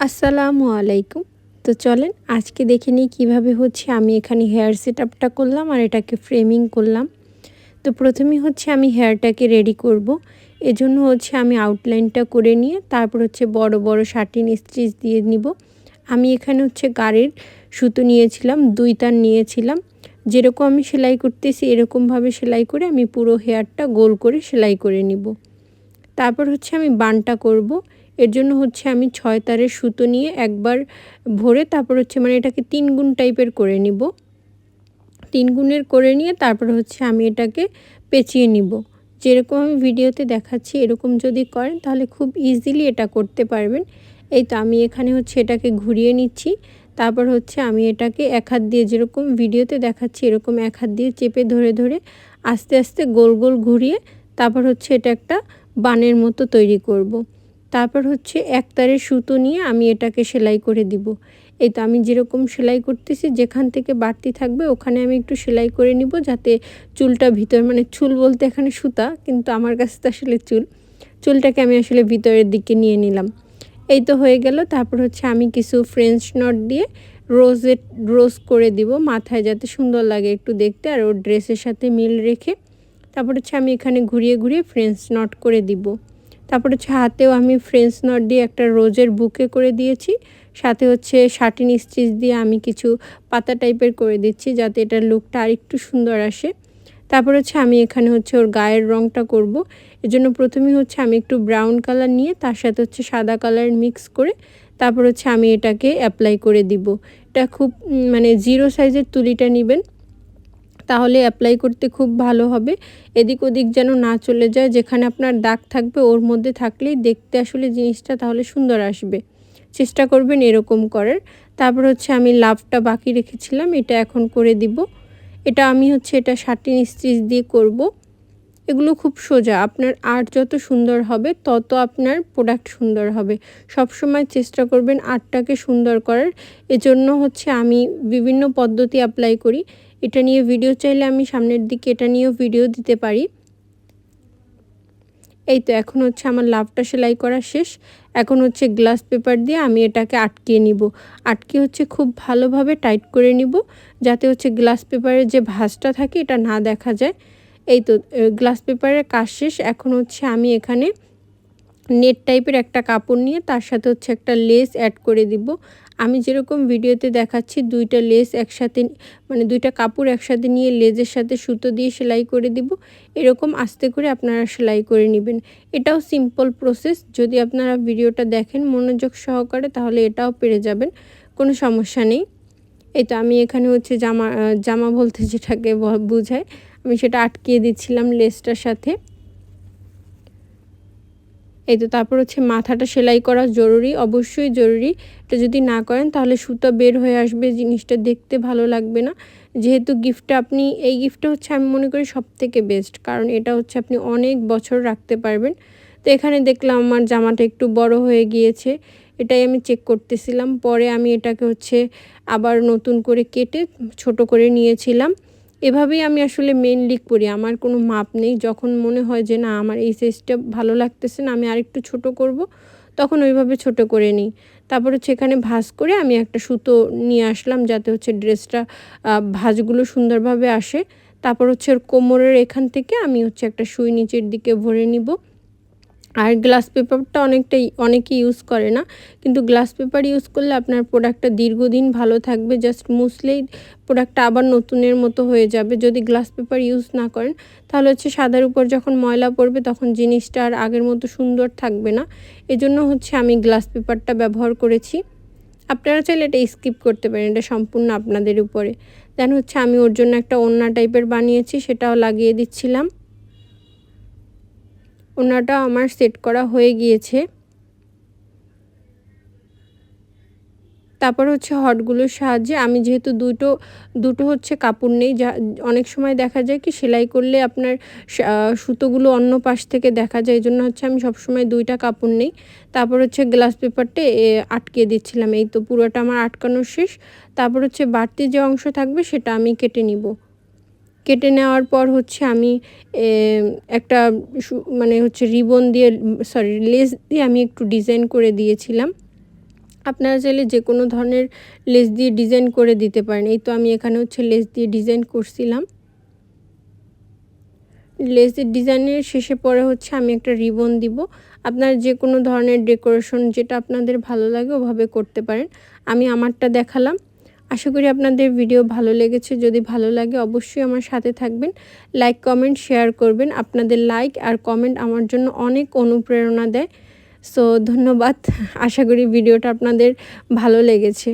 আসসালামু আলাইকুম। তো চলেন, আজকে দেখে নিই কীভাবে হচ্ছে আমি এখানে হেয়ার সেট আপটা করলাম আর এটাকে ফ্রেমিং করলাম। তো প্রথমে হচ্ছে আমি হেয়ারটাকে রেডি করব। এজন্য হচ্ছে আমি আউটলাইনটা করে নিয়ে তারপর হচ্ছে বড় বড় শার্টিন স্টিচ দিয়ে নিব। আমি এখানে হচ্ছে গাড়ির সুতো নিয়েছিলাম দুই তার নিয়েছিলাম। যেরকম আমি সেলাই করতেছি এরকমভাবে সেলাই করে আমি পুরো হেয়ারটা গোল করে সেলাই করে নিব। তারপর হচ্ছে আমি বানটা করব। এর জন্য হচ্ছে আমি ছয় তারের সুতো নিয়ে একবার ভরে তারপর হচ্ছে মানে এটাকে তিন গুণ টাইপের করে নিব। তিন গুণের করে নিয়ে তারপর হচ্ছে আমি এটাকে পেঁচিয়ে নিব। যেরকম আমি ভিডিওতে দেখাচ্ছি এরকম যদি করেন তাহলে খুব ইজিলি এটা করতে পারবেন। এই তো আমি এখানে হচ্ছে এটাকে ঘুরিয়ে নিচ্ছি। তারপর হচ্ছে আমি এটাকে এক হাত দিয়ে যেরকম ভিডিওতে দেখাচ্ছি এরকম এক হাত দিয়ে চেপে ধরে ধরে আস্তে আস্তে গোল গোল ঘুরিয়ে তারপর হচ্ছে এটা একটা বানের মতো তৈরি করব। তারপর হচ্ছে একতারের সুতো নিয়ে আমি এটাকে সেলাই করে দিব। এই তো আমি যেরকম সেলাই করতেছি, যেখান থেকে বাড়তি থাকবে ওখানে আমি একটু সেলাই করে নিব যাতে চুলটা ভিতর মানে চুল বলতে এখানে সুতা, কিন্তু আমার কাছে তো আসলে চুল। চুলটাকে আমি আসলে ভিতরের দিকে নিয়ে নিলাম। এই তো হয়ে গেল, তারপর হচ্ছে আমি কিছু ফ্রেঞ্চ নট দিয়ে রোজের রোজ করে দিব মাথায় যাতে সুন্দর লাগে একটু দেখতে আর ওর ড্রেসের সাথে মিল রেখে। তারপর হচ্ছে আমি এখানে ঘুরিয়ে ঘুরিয়ে ফ্রেঞ্চ নট করে দিব। তারপর হচ্ছে হাতেও আমি ফ্রেঞ্চ নট দিয়ে একটা রোজের বুকে করে দিয়েছি। সাথে হচ্ছে শার্টিন স্টিচ দিয়ে আমি কিছু পাতা টাইপের করে দিচ্ছি যাতে এটার লুকটা আরেকটু সুন্দর আসে। তারপর হচ্ছে আমি এখানে হচ্ছে ওর গায়ের রঙটা করব। এজন্য প্রথমে হচ্ছে আমি একটু ব্রাউন কালার নিয়ে তার সাথে হচ্ছে সাদা কালার মিক্স করে তারপর হচ্ছে আমি এটাকে অ্যাপ্লাই করে দিব। এটা খুব মানে জিরো সাইজের তুলিটা নেবেন। তাহলে অ্যাপ্লাই করতে খুব ভালো হবে। এদিক ওদিক যেন না চলে যায়, যেখানে আপনার দাগ থাকবে ওর মধ্যে থাকলেই দেখতে আসলে জিনিসটা তাহলে সুন্দর আসবে। চেষ্টা করবেন এরকম করার। তারপর হচ্ছে আমি লাভটা বাকি রেখেছিলাম, এটা এখন করে দিব। এটা আমি হচ্ছে এটা শার্টিন স্টিচ দিয়ে করব। এগুলো খুব সোজা। আপনার আর্ট যত সুন্দর হবে, তত আপনার প্রোডাক্ট সুন্দর হবে। সব সময় চেষ্টা করবেন আর্টটাকে সুন্দর করার। এজন্য হচ্ছে আমি বিভিন্ন পদ্ধতি অ্যাপ্লাই করি। এটা নিয়ে ভিডিও চাইলে আমি সামনের দিকে এটা নিয়েও ভিডিও দিতে পারি। এই তো, এখন হচ্ছে আমার লাভটা সেলাই করা শেষ। এখন হচ্ছে গ্লাস পেপার দিয়ে আমি এটাকে আটকিয়ে নিব। আটকে হচ্ছে খুব ভালোভাবে টাইট করে নিব, যাতে হচ্ছে গ্লাস পেপারের যে ভাঁজটা থাকে, এটা না দেখা যায়। এই তো গ্লাস পেপারের কাজ শেষ। এখন হচ্ছে আমি এখানে নেট টাইপের একটা কাপড় নিয়ে তার সাথে হচ্ছে একটা লেস অ্যাড করে দিব। আমি যেরকম ভিডিওতে দেখাচ্ছি, দুইটা লেস একসাথে মানে দুইটা কাপড় একসাথে নিয়ে লেজের সাথে সুতো দিয়ে সেলাই করে দিব। এরকম আস্তে করে আপনারা সেলাই করে নেবেন। এটাও সিম্পল প্রসেস যদি আপনারা ভিডিওটা দেখেন মনোযোগ সহকারে, তাহলে এটাও পেরে যাবেন। কোনো সমস্যা নেই। এই তো আমি এখানে হচ্ছে জামা জামা বলতে যেটাকে বুঝায়। আমি সেটা আটকিয়ে দিচ্ছিলাম লেসটার সাথে। এই তো তারপর হচ্ছে মাথাটা সেলাই করা জরুরি, অবশ্যই জরুরি। এটা যদি না করেন তাহলে সুতা বের হয়ে আসবে, জিনিসটা দেখতে ভালো লাগবে না। যেহেতু গিফটটা আপনি, এই গিফটটা হচ্ছে আমি মনে করি সব থেকে বেস্ট, কারণ এটা হচ্ছে আপনি অনেক বছর রাখতে পারবেন। তো এখানে দেখলাম আমার জামাটা একটু বড় হয়ে গিয়েছে, এটাই আমি চেক করতেছিলাম। পরে আমি এটাকে হচ্ছে আবার নতুন করে কেটে ছোট করে নিয়েছিলাম। এভাবেই আমি আসলে মেন লিক করি আমার কোনো মাপ নেই। যখন মনে হয় যে, না, আমার এই সাইজটা ভালো লাগতেছে না, আমি আরেকটু ছোট করব, তখন ওইভাবে ছোট করে নিই। তারপর হচ্ছে এখানে ভাঁজ করে আমি একটা সুতো নিয়ে আসলাম, যাতে হচ্ছে ড্রেসটা ভাঁজগুলো সুন্দরভাবে আসে। তারপর হচ্ছে ওর কোমরের এখান থেকে আমি হচ্ছে একটা সুই নিচের দিকে ভরে নিব। আর গ্লাস পেপারটা অনেকটাই, অনেকে ইউজ করে না। কিন্তু গ্লাস পেপার ইউজ করলে আপনার প্রোডাক্টটা দীর্ঘদিন ভালো থাকবে। জাস্ট মুসলেই প্রোডাক্টটা আবার নতুনের মতো হয়ে যাবে। যদি গ্লাস পেপার ইউজ না করেন, তাহলে হচ্ছে সাদার উপর যখন ময়লা পড়বে, তখন জিনিসটা আর আগের মতো সুন্দর থাকবে না। এজন্য হচ্ছে আমি গ্লাস পেপারটা ব্যবহার করেছি। আপনারা চাইলে এটা স্কিপ করতে পারেন, এটা সম্পূর্ণ আপনাদের উপরে। দেন হচ্ছে আমি ওর জন্য একটা ওন্না টাইপের বানিয়েছি, সেটাও লাগিয়ে দিচ্ছিলাম। ওনাটা আমার সেট করা হয়ে গিয়েছে। তারপর হচ্ছে হটগুলোর সাহায্যে আমি যেহেতু দুটো দুটো হচ্ছে কাপড় নেই, যা, অনেক সময় দেখা যায় কি সেলাই করলে আপনার সুতোগুলো অন্য পাশ থেকে দেখা যায় এই জন্য হচ্ছে আমি সবসময় দুইটা কাপড় নেই। তারপর হচ্ছে গ্লাস পেপারটা আটকে দিচ্ছিলাম, এই তো পুরোটা আমার আটকানো শেষ। তারপর হচ্ছে বাড়তি যে অংশ থাকবে সেটা আমি কেটে নিব। কেটে নেওয়ার পর হচ্ছে আমি একটা মানে হচ্ছে রিবন দিয়ে, সরি, লেস দিয়ে আমি একটু ডিজাইন করে দিয়েছিলাম। আপনারা চাইলে যে কোনো ধরনের লেস দিয়ে ডিজাইন করে দিতে পারেন। এই তো আমি এখানে হচ্ছে লেস দিয়ে ডিজাইন করছিলাম। লেসের ডিজাইনের শেষে পরে হচ্ছে আমি একটা রিবন দিব। আপনার যে কোনো ধরনের ডেকোরেশন যেটা আপনাদের ভালো লাগে ওভাবে করতে পারেন। আমি আমারটা দেখালাম। আশা করি আপনাদের ভিডিও ভালো লেগেছে। যদি ভালো লাগে, অবশ্যই আমার সাথে থাকবেন। লাইক কমেন্ট শেয়ার করবেন। আপনাদের লাইক আর কমেন্ট আমার জন্য অনেক অনুপ্রেরণা দেয়। সো ধন্যবাদ। আশা করি ভিডিওটা আপনাদের ভালো লেগেছে।